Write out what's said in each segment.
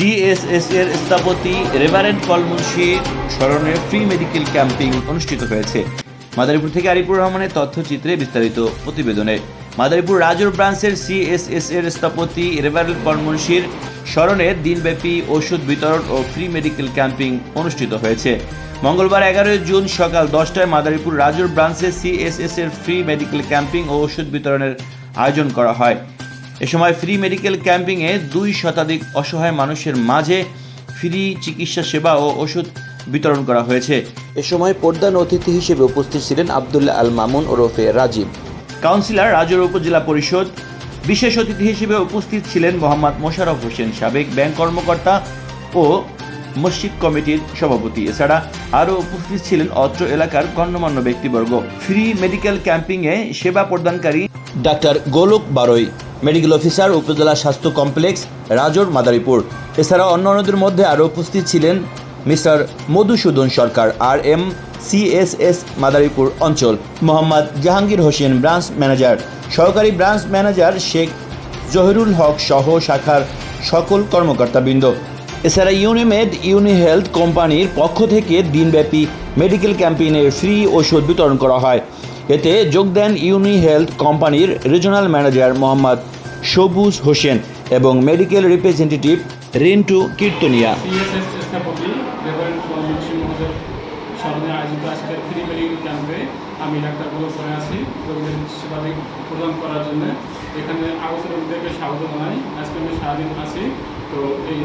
CSS এর স্থপতি reverend পল মুন্সির স্মরণে ফ্রি মেডিকেল ক্যাম্পিং অনুষ্ঠিত হয়েছে। মাদারীপুর থেকে আরিপুর রহমানের তথ্যচিত্রে বিস্তারিত প্রতিবেদনে। মাদারীপুর রাজুর ব্রাঞ্চের সিএসএস এর স্থপতি রেভারেন্ট পল মুন্সির স্মরণে দিনব্যাপী ওষুধ বিতরণ ও ফ্রি মেডিকেল ক্যাম্পিং অনুষ্ঠিত হয়েছে। মঙ্গলবার এগারোই জুন সকাল দশটায় মাদারীপুর রাজুর ব্রাঞ্চে সিএসএস এর ফ্রি মেডিকেল ক্যাম্পিং ও ওষুধ বিতরণের আয়োজন করা হয়। এ সময় ফ্রি মেডিকেল ক্যাম্পিংয়ে দুই শতাধিক অসহায় মানুষের মাঝে ফ্রি চিকিৎসা সেবা ও ওষুধ বিতরণ করা হয়েছে। এ সময় প্রধান অতিথি হিসেবে উপস্থিত ছিলেন আবদুল্লাহ আল মামুন ওরফে রাজীব। কাউন্সিলর রাজুর উপজেলা পরিষদ। বিশেষ অতিথি হিসেবে উপস্থিত ছিলেন মোহাম্মদ মোশাররফ হোসেন সাবেক ব্যাংক কর্মকর্তা ও মসজিদ কমিটির সভাপতি। এছাড়া আরও উপস্থিত ছিলেন অত্র এলাকার গণ্যমান্য ব্যক্তিবর্গ। ফ্রি মেডিকেল ক্যাম্পিংয়ে সেবা প্রদানকারী ডাক্তার গোলক বারই। মেডিকেল অফিসার, উপজেলা স্বাস্থ্য কমপ্লেক্স, রাজোর, মাদারীপুর। এছাড়া অন্যান্যদের মধ্যে আরও উপস্থিত ছিলেন mister Madhusudan Sarkar R M CSS Madaripur অঞ্চল, মোহাম্মদ জাহাঙ্গীর হোসেন, ব্রাঞ্চ ম্যানেজার। সহকারী ব্রাঞ্চ ম্যানেজার শেখ জহিরুল হক সহ শাখার সকল কর্মকর্তাবৃন্দ। এছাড়া ইউনিমেড ইউনি হেলথ কোম্পানির পক্ষ থেকে দিনব্যাপী মেডিকেল ক্যাম্পেইনের ফ্রি ওষুধ বিতরণ করা হয়। এতে যোগ দেন ইউনি হেলথ কোম্পানির রিজনাল ম্যানেজার মোহাম্মদ সবুজ হোসেন এবং মেডিকেল রিপ্রেজেন্টেটিভ রিন্টু কীর্তনিয়া। আমি ডাক্তারগুলো করে রোগীদের সেবা প্রদান করার জন্য। এখানে আগত রোগীদেরকে স্বাগত জানাই। আজকে আমি সারাদিন তো এই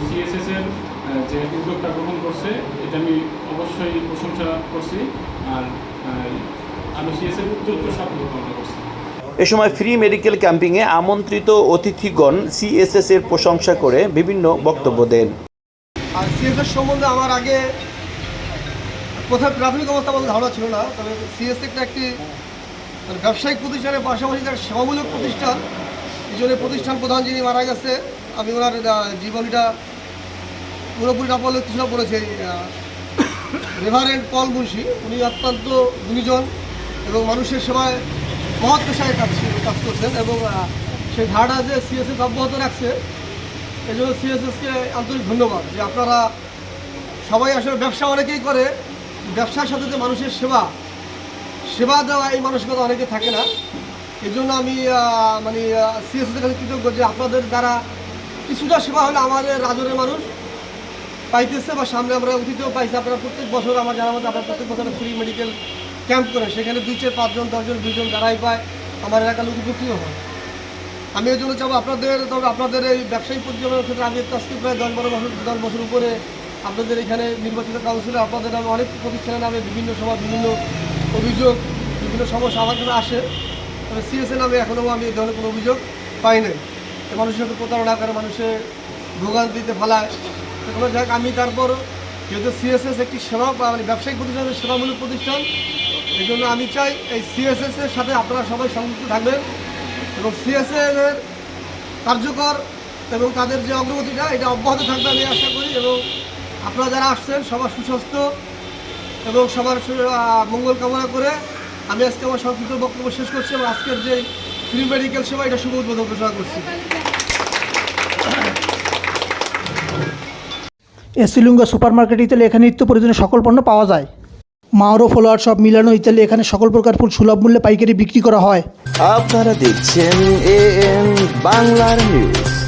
যে উদ্যোগটা গ্রহণ করছে, এটা আমি অবশ্যই প্রশংসা করছি। আর আমি কামনা করছি। এ সময় ফ্রি মেডিকেল ক্যাম্পিংয়ে আমন্ত্রিত অতিথিগণ সিএসএস এর প্রশংসা করে বিভিন্ন বক্তব্য দেন। আর সিএসএস সম্বন্ধে আমার আগে প্রথমে প্রাথমিক অবস্থা বলতে ধারণা ছিল না তবে সিএস একটা একটি ব্যবসায়িক প্রতিষ্ঠানের পাশাপাশি তার সেবামূলক প্রতিষ্ঠান। এই জন্য প্রতিষ্ঠান প্রধান যিনি মারা গেছে আমি ওনার জীবনীটা পুরোপুরি না পড়লে কিছুটা পড়েছে রেভারেন্ট পল মুন্সি। উনি অত্যন্ত গুণীজন এবং মানুষের সেবায় মহৎ পেশায় কাজ কাজ করছেন এবং সেই ধারণা যে সিএসএস অব্যাহত রাখছে এই জন্য সিএসএসকে আন্তরিক ধন্যবাদ যে আপনারা সবাই আসলে ব্যবসা অনেকেই করে, ব্যবসার সাথে যে মানুষের সেবা সেবা দেওয়া এই মানসিকতা অনেকে থাকে না। এই জন্য আমি মানে সিএসএসের কাছে কৃতজ্ঞ যে আপনাদের দ্বারা কিছুটা সেবা হলে আমাদের রাজনের মানুষ পাইতেছে বা সামনে আমরা অতীতেও পাইছি। আপনারা প্রত্যেক বছর আমার জানার মধ্যে আপনারা প্রত্যেক বছর ফ্রি মেডিকেল ক্যাম্প করে, সেখানে দুই চার পাঁচজন, দশজন, দুইজন যারাই পায়, আমার এলাকার লোক উপকৃত হয়। আমি এই জন্য চাবো আপনাদের, তবে আপনাদের এই ব্যবসায়ী পরিচালনার ক্ষেত্রে আমি আজকে প্রায় দশ বারো বছর, দশ বছর উপরে আপনাদের এখানে নির্বাচিত কাউন্সিলে আপনাদের নামে অনেক প্রতিষ্ঠানের নামে বিভিন্ন সময় বিভিন্ন অভিযোগ, বিভিন্ন সমস্যা আমার কাছে আসে। তবে সিএসএ নামে এখনও আমি এই ধরনের কোনো অভিযোগ পাই নাই। মানুষের সাথে প্রতারণা করে মানুষের ভোগান্তিতে ফেলায়। কোনো যাক, আমি তারপর যেহেতু সিএসএস একটি সেবা মানে ব্যবসায়িক প্রতিষ্ঠান, সেবামূলক প্রতিষ্ঠান এই জন্য আমি চাই এই সিএসএস এর সাথে আপনারা সবাই সংযুক্ত থাকবেন এবং সিএসএন এর কার্যকর এবং তাদের যে অগ্রগতিটা, এটা অব্যাহত থাকবে আমি আশা করি এবং আপনারা যারা আসছেন, সবার সুস্বাস্থ্য এবং সবার মঙ্গল কামনা করে আমি আজকে আমার সংক্ষিপ্ত বক্তব্য শেষ করছি এবং আজকের যে ফ্রি মেডিকেল সেবা, এটা শুভ উদ্বোধন ঘোষণা করছি। এসিলুঙ্গা সুপার মার্কেট ইত্যাদি এখানে নিত্য প্রয়োজনীয় সকল পণ্য পাওয়া যায়। মাওরো ফলোয়ার সব মিলানো ইত্যাদি। এখানে সকল প্রকার ফুল সুলভ মূল্যে পাইকারি বিক্রি করা হয়। আপনারা দেখছেন এ এন বাংলার নিউজ